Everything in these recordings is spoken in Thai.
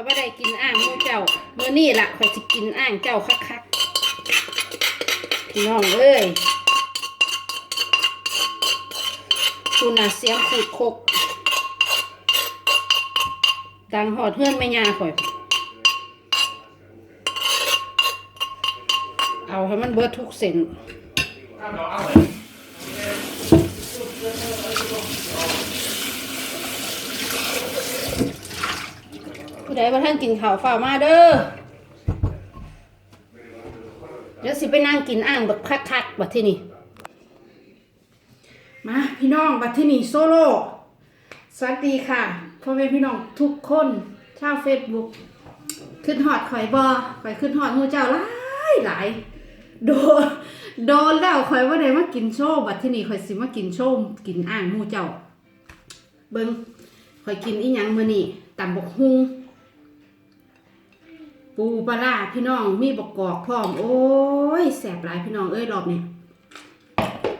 อยบ่ได้กินอ่างหมูเจ้าเมื้อนี้ล่ะข่อยสิกินอ่างเจ้าคักๆพี่น้องเอ้ยคุณน่ะเสียงขูดคกดังหอดเพื่อนแม่ยาข่อย เอาให้มันเบิดทุกเส้น ผู้ใดว่าท่านกินข้าวฝ่าวมาเด้อเดี๋ยวสิไปนั่งกินอ่างแบบคักๆบัดที่นี่มาพี่น้องบัดที่นี่โซโล่สวัสดีค่ะพ่อแม่พี่น้องทุกคนชาวเฟซบุ๊กขึ้นหอดข่อยบอข่อยขึ้นหอดหมูเจ้าหลายหลายโดนโดนแล้วข่อยว่าได้มากินโชว์บัดที่นี่ข่อยสิมากินโชว์กินอ่างหมูเจ้า เบิ่งข่อยกินอีหยังมื้อนี้ตำบกฮุง ปูปลาพี่น้องมีบกกอกพร้อม โอ้ยแสบหลายพี่น้องเอ้ยรอบนี้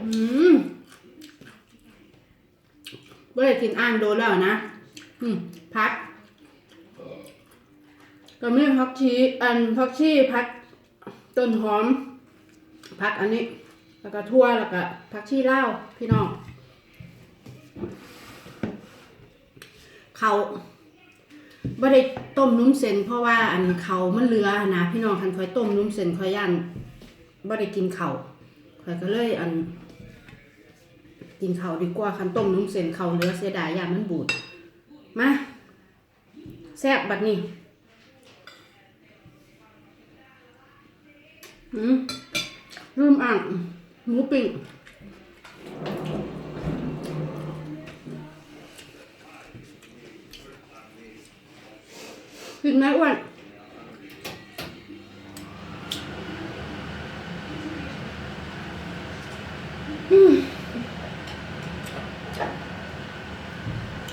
อืมไม่ได้กินอ่างโดนแล้วนะอืมพักก็มีพักชีอันพักชีพักต้นหอม พักอันนี้ แล้วก็ทั่วแล้วก็พักชีเล่าพี่น้องเขา ไม่ได้ต้มนุ่มเส้นเพราะว่าอันเขามันเหลือนะพี่น้องคันคอยต้มนุ่มเส้นคอยย่านไม่ได้กินเขาคอยก็เลยอัน กินเขาดีกว่าคันต้มนุ่มเส้นข้าเหลือเสียดายย่างมันบูดมาแซ่บบัดนี้อืมลืมอ่างหมูปิ้ง กินไหมอ้วน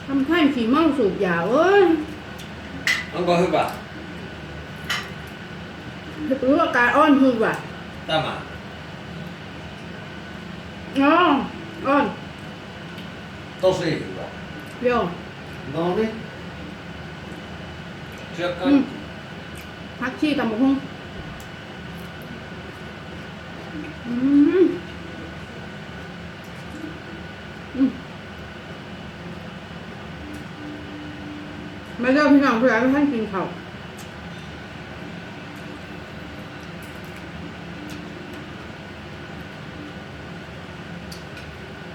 ทำท่านขี่เมาสูบยาเอ้ย Onko hyvä? รู้อาการอ้อนคือว่ะ Tämä. อ๋ออ้อน Tosi hyvä. เดี๋ยว No niin. Syö Mm. kaikki. พักชีตำบักหุ่งอืมอืมมาเริ่มพี่น้องเพื่อนท่านกินข้าว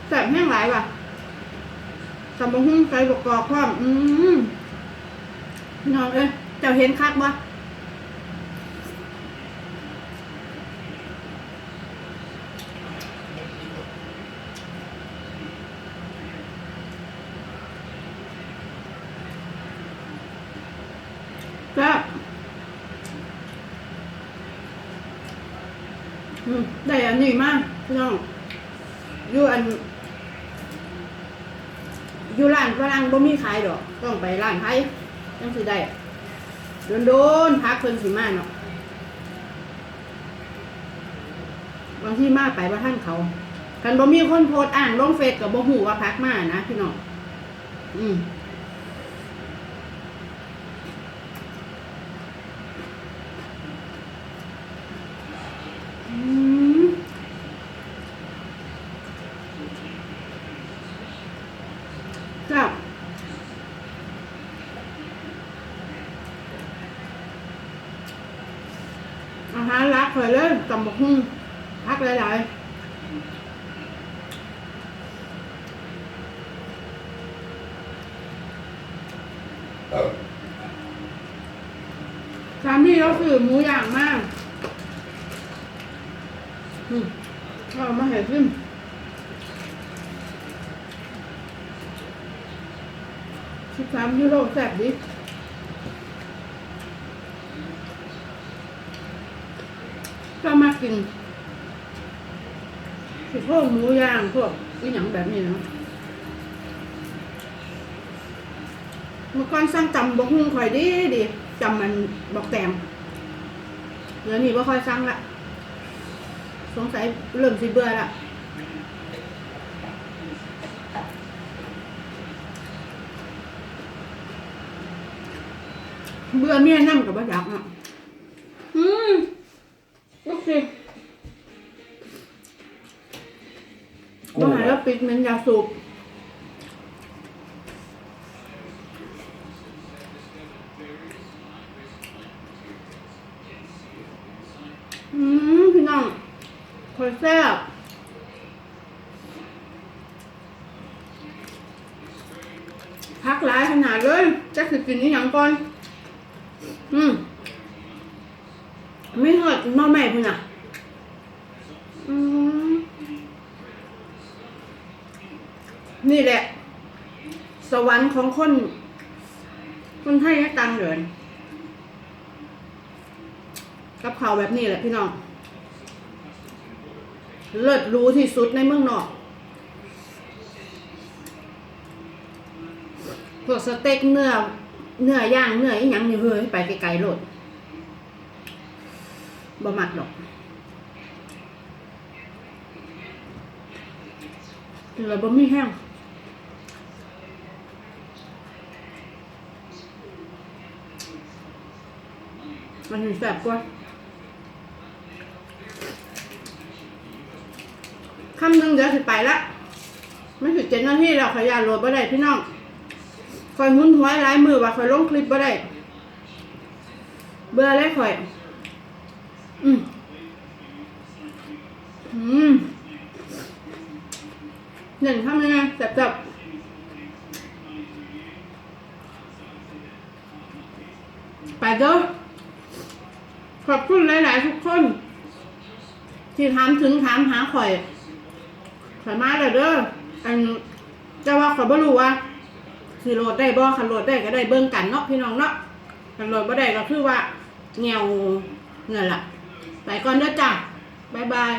แสบแห้งหลายว่ะตำบักหุ่งใส่บกกอกพร้อมอืม พี่น้องเอ้ยเจ้าเห็นคักบ่ก็อืมได้อันนี้มากพี่น้องอยู่อันอยู่ร้านฝรั่งบ่มีขายดอก ต้องไปร้านไทย จังสิได้โดนโดนๆพักเพิ่นสิมาเนาะบางที่มาไปว่าท่านเขาคันบ่มีคนโพสอ่านลงเฟซกับบ่หูว่าพักมานะพี่น้องอืม อืมจ้าอาหารรัก เคยเลยตำบักหุ่งพักหลายๆสามที่ก็คือหมูอย่างมากเอามาให้ขึ้นสิบสามยูโรแซ่บดิ กินพวกหมูย่างพวกอีหยังแบบนี้เนาะเมื่อก่อนสั่งจำบกหุ่งคอยดีดีจำมันบอกแตมเดี๋ยวนี้ว่าค่อยสั่งละสงสัยเริ่มสิเบื่อละเบื่อเมียนั่งกับบ้าอยากอะ ต้องหาแล้วปิดเหมันยาสูบอืมพี่น้องคอยแซ่บพักหลายขนาดเลยจะคือกินนี่ยังก่อน อืมไม่เหดหน้อแม่พี่น่ะ อืม นี่แหละ สวรรค์ของคน คนไทยให้ตังค์เดินกับเขาวแบบนี้แหละพี่น้อง เลิศรู้ที่สุดในเมืองนอกพวกสเต็กเนื้อเนื้อย่างเนื้ออีหยังนี่เฮ้ยไปไกลๆโลดบ่มักดอกเหลือบ่มีแห้ง มันมีแสบกว่าคำหนึ่งเดี๋ยวสิไปละไม่ถึงเจ็ดนาทีแล้วขยยานโหลดบ่ได้พี่น้องคอยหุ้นหัวไร้ายมือว่าคอยลงคลิปบ่ได้ เบื่อแล้วคอย อืมอืมหนึ่งทำยังไงจับจับไปเด้อ อบคุณหลาย ๆ ทุกคน ที่ถามถึงถามหาข่อยสามารถเลยเด้ออันจะว่าข่อยบ่รู้ว่าสิโหลดได้บ่คันโหลดได้ก็ได้เบิ่งกันเนาะพี่น้องเนาะคันโหลดบ่ได้ก็คือว่าเงียวเงินล่ะไปก่อนเด้อจ้ะบ๊ายบาย